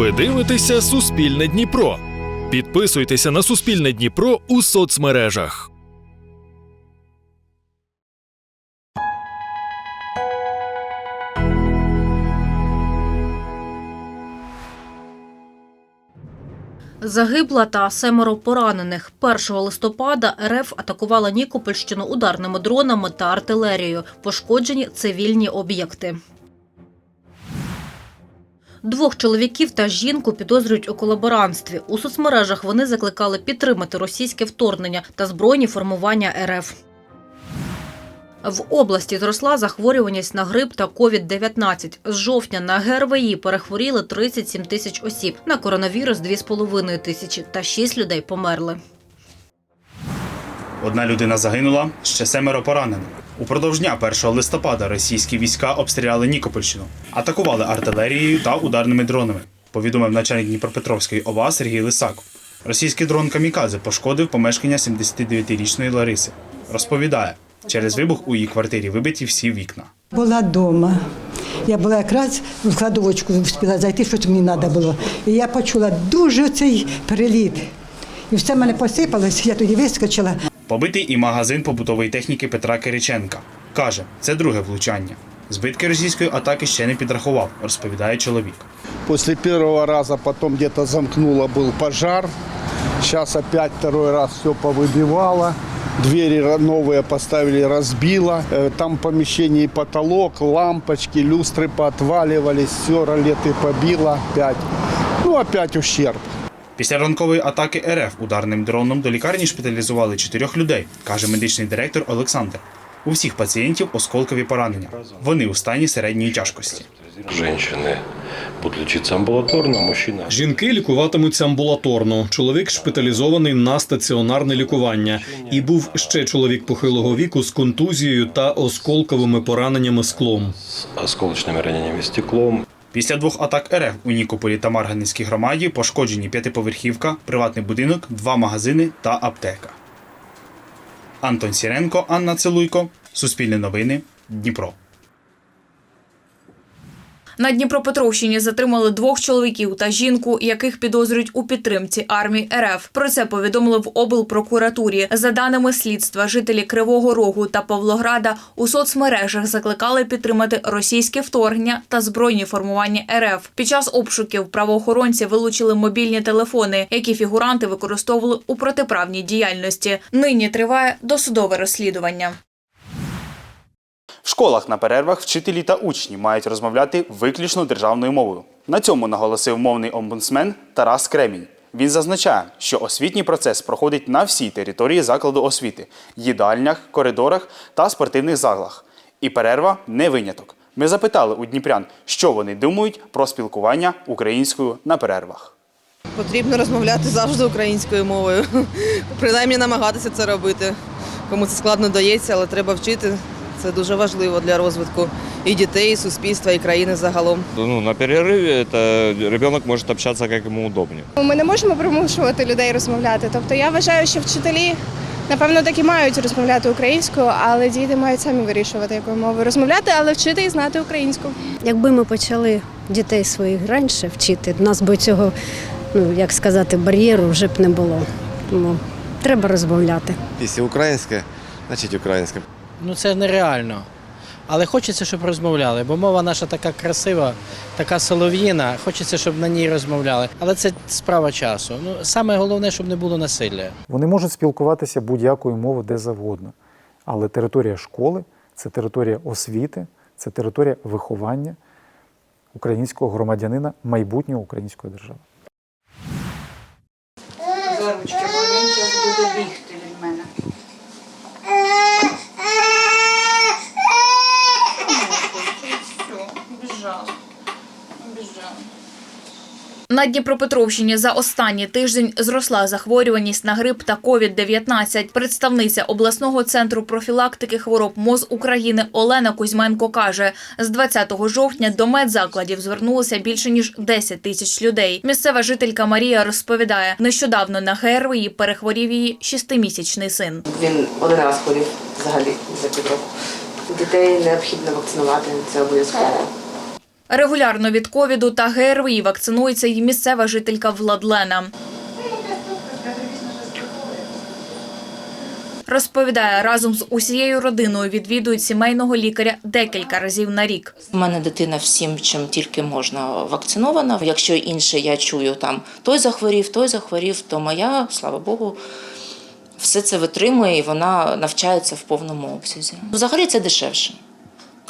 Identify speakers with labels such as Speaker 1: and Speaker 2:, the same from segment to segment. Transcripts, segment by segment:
Speaker 1: Ви дивитеся Суспільне Дніпро. Підписуйтеся на Суспільне Дніпро у соцмережах.
Speaker 2: Загибла та семеро поранених. 1 листопада РФ атакувала Нікопольщину ударними дронами та артилерією. Пошкоджені цивільні об'єкти. Двох чоловіків та жінку підозрюють у колаборантстві. У соцмережах вони закликали підтримати російське вторгнення та збройні формування РФ. В області зросла захворюваність на грип та COVID-19. З жовтня на ГРВІ перехворіли 37 тисяч осіб, на коронавірус – 2,5 тисячі та 6 людей померли.
Speaker 3: Одна людина загинула, ще семеро поранено. Упродовж дня 1 листопада російські війська обстріляли Нікопольщину, атакували артилерією та ударними дронами. Повідомив начальник Дніпропетровської ОВА Сергій Лисаков. Російський дрон Камікадзе пошкодив помешкання 79-річної Лариси. Розповідає, через вибух у її квартирі вибиті всі вікна.
Speaker 4: Була вдома. Я була якраз в кладовочку встигла зайти, щось мені треба було. І я почула дуже цей переліт. І все мене посипалось, я тоді вискочила.
Speaker 3: Побитий і магазин побутової техніки Петра Кириченка. Каже, це друге влучання. Збитки російської атаки ще не підрахував, розповідає чоловік.
Speaker 5: После первого раза потом где-то замкнуло, был пожар. Сейчас опять второй раз все повыбивало. Двери ра- новые поставили, разбило. Э, Там в помещении потолок, лампочки, люстры поотваливались, все ролеты побило опять. Ну, опять ущерб.
Speaker 3: Після ранкової атаки РФ ударним дроном до лікарні шпиталізували чотирьох людей, каже медичний директор Олександр. У всіх пацієнтів осколкові поранення. Вони у стані середньої тяжкості.
Speaker 6: Женщины будут лечиться амбулаторно, мужчина
Speaker 7: Жінки лікуватимуться амбулаторно. Чоловік шпиталізований на стаціонарне лікування. І був ще чоловік похилого віку з контузією та осколковими пораненнями склом.
Speaker 6: с осколочными ранениями стеклом.
Speaker 3: Після двох атак РФ у Нікополі та Марганинській громаді пошкоджені п'ятиповерхівка, приватний будинок, два магазини та аптека. Антон Сіренко, Анна Целуйко, Суспільне новини, Дніпро.
Speaker 8: На Дніпропетровщині затримали двох чоловіків та жінку, яких підозрюють у підтримці армії РФ. Про це повідомили в облпрокуратурі. За даними слідства, жителі Кривого Рогу та Павлограда у соцмережах закликали підтримати російське вторгнення та збройні формування РФ. Під час обшуків правоохоронці вилучили мобільні телефони, які фігуранти використовували у протиправній діяльності. Нині триває досудове розслідування.
Speaker 3: В школах на перервах вчителі та учні мають розмовляти виключно державною мовою. На цьому наголосив мовний омбудсмен Тарас Кремінь. Він зазначає, що освітній процес проходить на всій території закладу освіти їдальнях, коридорах та спортивних залах. І перерва не виняток. Ми запитали у дніпрян, що вони думають про спілкування українською на перервах.
Speaker 9: Потрібно розмовляти завжди українською мовою. Принаймні намагатися це робити. Кому це складно дається, але треба вчити. Це дуже важливо для розвитку і дітей, і суспільства, і країни загалом.
Speaker 10: Ну, на перерыве это ребенок может общаться как ему удобнее.
Speaker 11: Ми не можемо примушувати людей розмовляти. Тобто я вважаю, що вчителі напевно так і мають розмовляти українською, але діти мають самі вирішувати, якою мовою розмовляти, але вчити і знати українську.
Speaker 12: Якби ми почали дітей своїх раніше вчити, в нас би цього, ну як сказати, бар'єру вже б не було. Тому треба розмовляти.
Speaker 10: Если украинская, значит украинская.
Speaker 13: Ну це нереально. Але хочеться, щоб розмовляли, бо мова наша така красива, така солов'їна. Хочеться, щоб на ній розмовляли. Але це справа часу. Ну саме головне, щоб не було насилля.
Speaker 14: Вони можуть спілкуватися будь-якою мовою де завгодно. Але територія школи це територія освіти, це територія виховання українського громадянина майбутнього української держави.
Speaker 9: За ручки, бо він зараз буде бігти від мене.
Speaker 8: На Дніпропетровщині за останній тиждень зросла захворюваність на грип та COVID-19. Представниця обласного центру профілактики хвороб МОЗ України Олена Кузьменко каже, з 20 жовтня до медзакладів звернулося більше ніж 10 тисяч людей. Місцева жителька Марія розповідає, нещодавно на ГРВІ перехворів її шестимісячний син.
Speaker 9: Він один раз хворів взагалі за півроку. Дітей необхідно вакцинувати, це обов'язково.
Speaker 8: Регулярно від ковіду та ГРВІ вакцинується і місцева жителька Владлена. Розповідає, разом з усією родиною відвідують сімейного лікаря декілька разів на рік.
Speaker 15: У мене дитина всім, чим тільки можна вакцинована. Якщо інше я чую там той захворів, той захворів, то моя, слава Богу, все це витримує і вона навчається в повному обсязі. Взагалі це дешевше.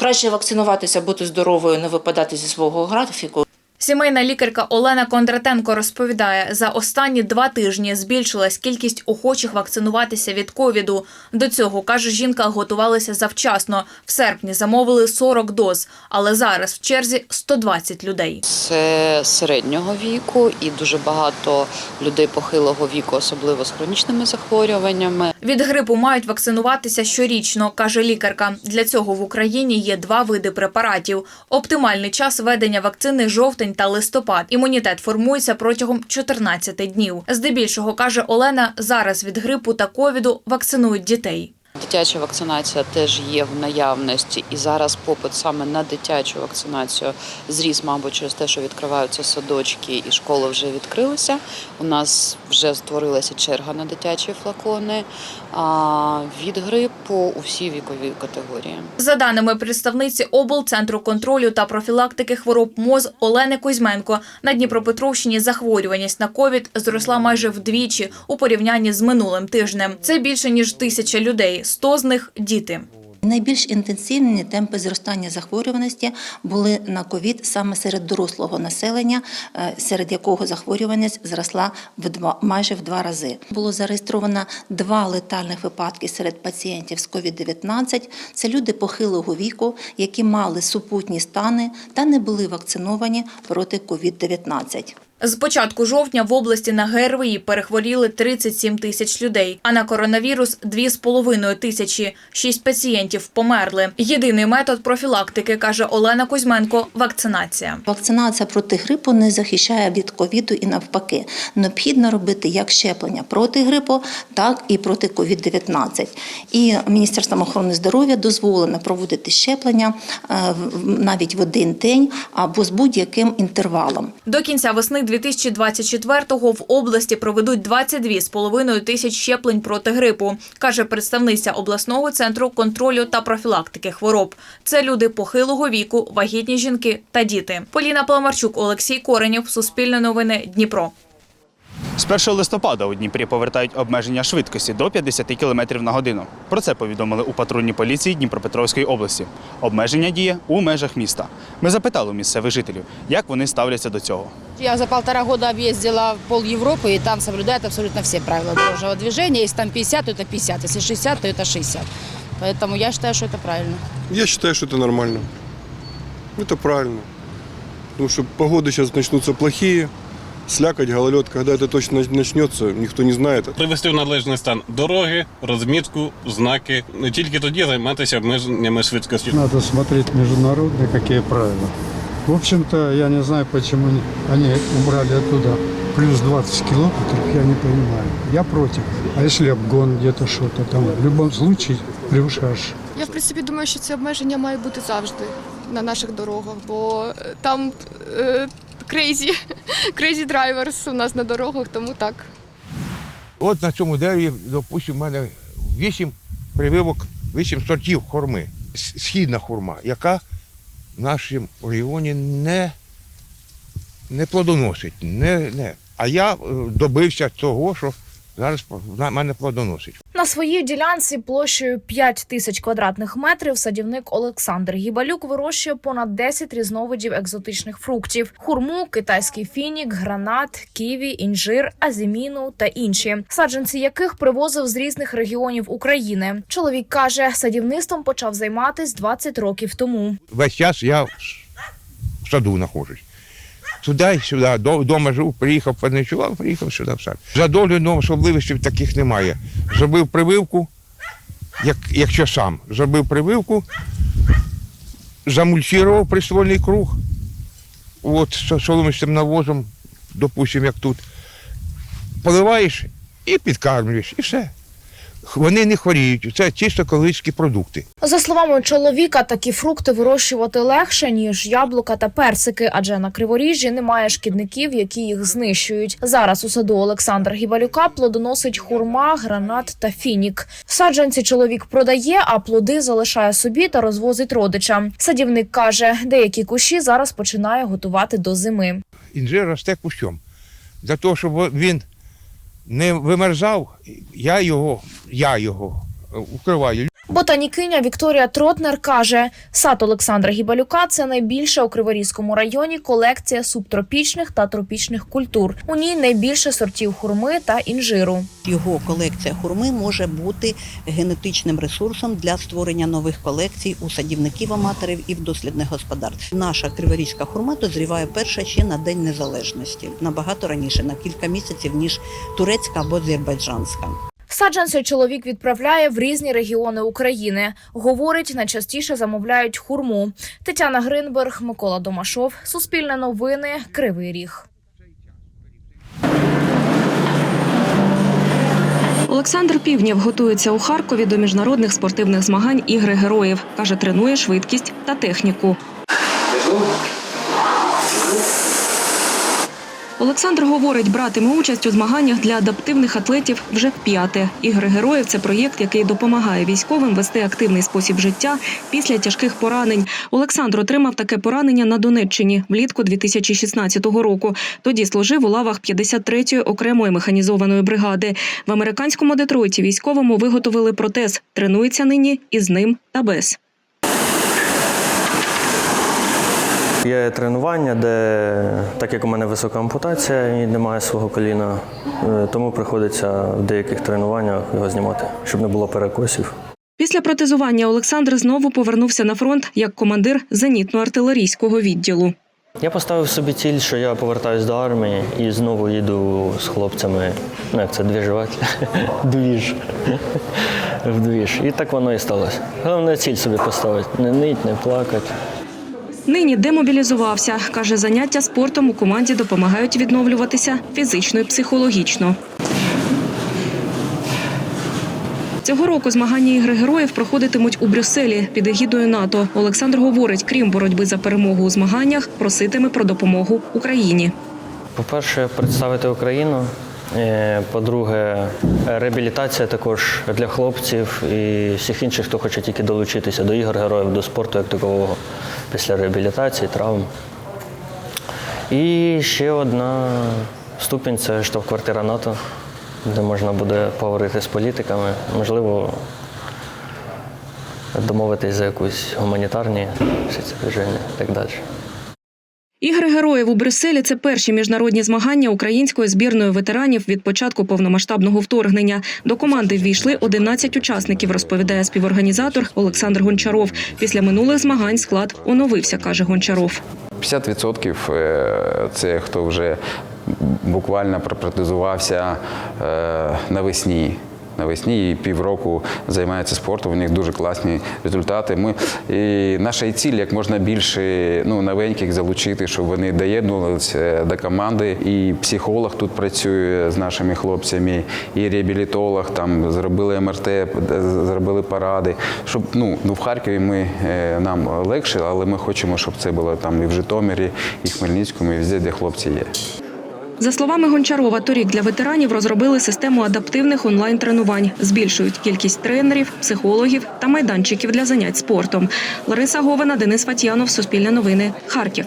Speaker 15: Краще вакцинуватися, бути здоровою, не випадати зі свого графіку.
Speaker 8: Сімейна лікарка Олена Кондратенко розповідає, за останні два тижні збільшилась кількість охочих вакцинуватися від ковіду. До цього, каже жінка, готувалися завчасно. В серпні замовили 40 доз, але зараз в черзі 120 людей.
Speaker 16: Це середнього віку і дуже багато людей похилого віку, особливо з хронічними захворюваннями.
Speaker 8: Від грипу мають вакцинуватися щорічно, каже лікарка. Для цього в Україні є два види препаратів. Оптимальний час ведення вакцини жовтень та листопад. Імунітет формується протягом 14 днів. Здебільшого каже Олена, зараз від грипу та ковіду вакцинують дітей.
Speaker 16: Дитяча вакцинація теж є в наявності, і зараз попит саме на дитячу вакцинацію зріс, мабуть, через те, що відкриваються садочки і школи вже відкрилися. У нас вже створилася черга на дитячі флакони. А від грипу у всі вікові категорії.
Speaker 8: За даними представниці облцентру контролю та профілактики хвороб МОЗ Олени Кузьменко, на Дніпропетровщині захворюваність на ковід зросла майже вдвічі у порівнянні з минулим тижнем. Це більше ніж тисяча людей. 100 з них діти.
Speaker 15: Найбільш інтенсивні темпи зростання захворюваності були на ковід саме серед дорослого населення, е, серед якого захворюваність зросла в два майже в два рази. Було зареєстровано два летальних випадки серед пацієнтів з COVID-19. Це люди похилого віку, які мали супутні стани та не були вакциновані проти COVID-19.
Speaker 8: З початку жовтня в області на ГРВІ перехворіли 37 тисяч людей, а на коронавірус – 2,5 тисячі. Шість пацієнтів померли. Єдиний метод профілактики, каже Олена Кузьменко – вакцинація.
Speaker 15: Вакцинація проти грипу не захищає від ковіду і навпаки. Необхідно робити як щеплення проти грипу, так і проти COVID-19. І Міністерством охорони здоров'я дозволено проводити щеплення е, навіть в один день або з будь-яким інтервалом.
Speaker 8: До кінця весни 2024-го в області проведуть 22,5 тисяч щеплень проти грипу, каже представниця обласного центру контролю та профілактики хвороб. Це люди похилого віку, вагітні жінки та діти. Поліна Паламарчук, Олексій Коренєв, Суспільне новини, Дніпро.
Speaker 3: З 1 листопада у Дніпрі повертають обмеження швидкості до 50 км на годину. Про це повідомили у патрульній поліції Дніпропетровської області. Обмеження діє у межах міста. Ми запитали у місцевих жителів, як вони ставляться до цього.
Speaker 17: Я за полтора года объездила пол Европы, и там соблюдают абсолютно все правила дорожного движения. Если там 50, то это 50, если 60, то это 60. Поэтому я считаю, что это правильно.
Speaker 18: Я считаю, что это нормально. Это правильно. Потому что погоды сейчас начнутся плохие, слякоть, гололед. Когда это точно начнется, никто не знает.
Speaker 6: Привести в належний стан дороги, розмітку, знаки. Не тільки тоді займатися обмеженнями швидкості.
Speaker 19: Надо смотреть международные какие правила. В общем-то, я не знаю, почему они убрали оттуда плюс 20 километров, я не понимаю. Я против. А если обгон где-то что-то там, в любом случае превышаешь.
Speaker 11: Я в принципі думаю, що це обмеження має бути завжди на наших дорогах, бо е, там крейзі, крейзі драйверс у нас на дорогах, тому так.
Speaker 20: От на цьому дереві, допустимо, в мене вісім прививок, вісім сортів хурми. Східна хурма, яка в нашому регіоні не, не плодоносить. Не, не. А я е, добився того, що зараз в мене плодоносить.
Speaker 21: На своїй ділянці площею 5 тисяч квадратних метрів садівник Олександр Гібалюк вирощує понад 10 різновидів екзотичних фруктів: хурму, китайський фінік, гранат, ківі, інжир, азіміну та інші, саджанці яких привозив з різних регіонів України. Чоловік каже, садівництвом почав займатись 20 років тому.
Speaker 20: Весь час я в саду знаходжусь. Туди сюди, вдома живу, приїхав, поночував, приїхав сюди в сад. За ну, особливостей таких немає. Зробив прививку, як, якщо сам, зробив прививку, замульчував приствольний круг, от, соломистим навозом, допустимо, як тут. Поливаєш і підкармлюєш, і все. Вони не хворіють. Це чисто екологічні продукти.
Speaker 21: За словами чоловіка, такі фрукти вирощувати легше ніж яблука та персики, адже на криворіжжі немає шкідників, які їх знищують. Зараз у саду Олександра Гібалюка плодоносить хурма, гранат та фінік. Саджанці чоловік продає, а плоди залишає собі та розвозить родичам. Садівник каже, деякі кущі зараз починає готувати до зими.
Speaker 20: Інжир росте кущом. Для того, щоб він не вимерзав, я його, я його е, укриваю.
Speaker 21: Ботанікиня Вікторія Тротнер каже, сад Олександра Гібалюка це найбільша у Криворізькому районі колекція субтропічних та тропічних культур. У ній найбільше сортів хурми та інжиру.
Speaker 22: Його колекція хурми може бути генетичним ресурсом для створення нових колекцій у садівників-аматорів і в дослідних господарств. Наша криворізька хурма дозріває перша ще на День Незалежності, набагато раніше, на кілька місяців, ніж турецька або азербайджанська.
Speaker 21: Саджанці чоловік відправляє в різні регіони України. Говорить, найчастіше замовляють хурму. Тетяна Гринберг, Микола Домашов, Суспільне новини, Кривий Ріг.
Speaker 23: Олександр Півнєв готується у Харкові до міжнародних спортивних змагань Ігри героїв. Каже, тренує швидкість та техніку. Олександр говорить, братиме участь у змаганнях для адаптивних атлетів вже вп'яте. Ігри героїв це проєкт, який допомагає військовим вести активний спосіб життя після тяжких поранень. Олександр отримав таке поранення на Донеччині влітку 2016 року. Тоді служив у лавах 53-ї окремої механізованої бригади. В американському Детройті військовому виготовили протез. Тренується нині із ним та без.
Speaker 24: Є тренування, де так як у мене висока ампутація і немає свого коліна, е, тому приходиться в деяких тренуваннях його знімати, щоб не було перекосів.
Speaker 23: Після протезування Олександр знову повернувся на фронт як командир зенітно-артилерійського відділу.
Speaker 24: Я поставив собі ціль, що я повертаюсь до армії і знову їду з хлопцями. Ну як це двіжувати? Двіж. В двіж. І так воно і сталося. Головне ціль собі поставити. Не нить, не плакати.
Speaker 23: Нині демобілізувався. Каже, заняття спортом у команді допомагають відновлюватися фізично і психологічно. Цього року змагання ігри героїв проходитимуть у Брюсселі під егідою НАТО. Олександр говорить, крім боротьби за перемогу у змаганнях, проситиме про допомогу Україні.
Speaker 24: По-перше, представити Україну. Е, По-друге, реабілітація також для хлопців і всіх інших, хто хоче тільки долучитися до ігор героїв, до спорту як такового після реабілітації, травм. І ще одна ступінь це штаб-квартира НАТО, де можна буде поговорити з політиками, можливо, домовитись за якусь гуманітарні всі ці движення і так далі.
Speaker 23: Ігри героїв у Брюсселі це перші міжнародні змагання української збірної ветеранів від початку повномасштабного вторгнення. До команди ввійшли 11 учасників, розповідає співорганізатор Олександр Гончаров. Після минулих змагань склад оновився, каже Гончаров.
Speaker 25: 50% е, це хто вже буквально протезувався е, навесні. Навесні і півроку займається спортом. У них дуже класні результати. Ми і наша ціль як можна більше ну новеньких залучити, щоб вони доєднувалися до команди. І психолог тут працює з нашими хлопцями, і реабілітолог там зробили МРТ, зробили паради. Щоб ну ну в Харкові ми е, нам легше, але ми хочемо, щоб це було там і в Житомирі, і в Хмельницькому, і везде, де хлопці є.
Speaker 23: За словами Гончарова, торік для ветеранів розробили систему адаптивних онлайн-тренувань, збільшують кількість тренерів, психологів та майданчиків для занять спортом. Лариса Говина, Денис Фатьянов, Суспільне новини, Харків.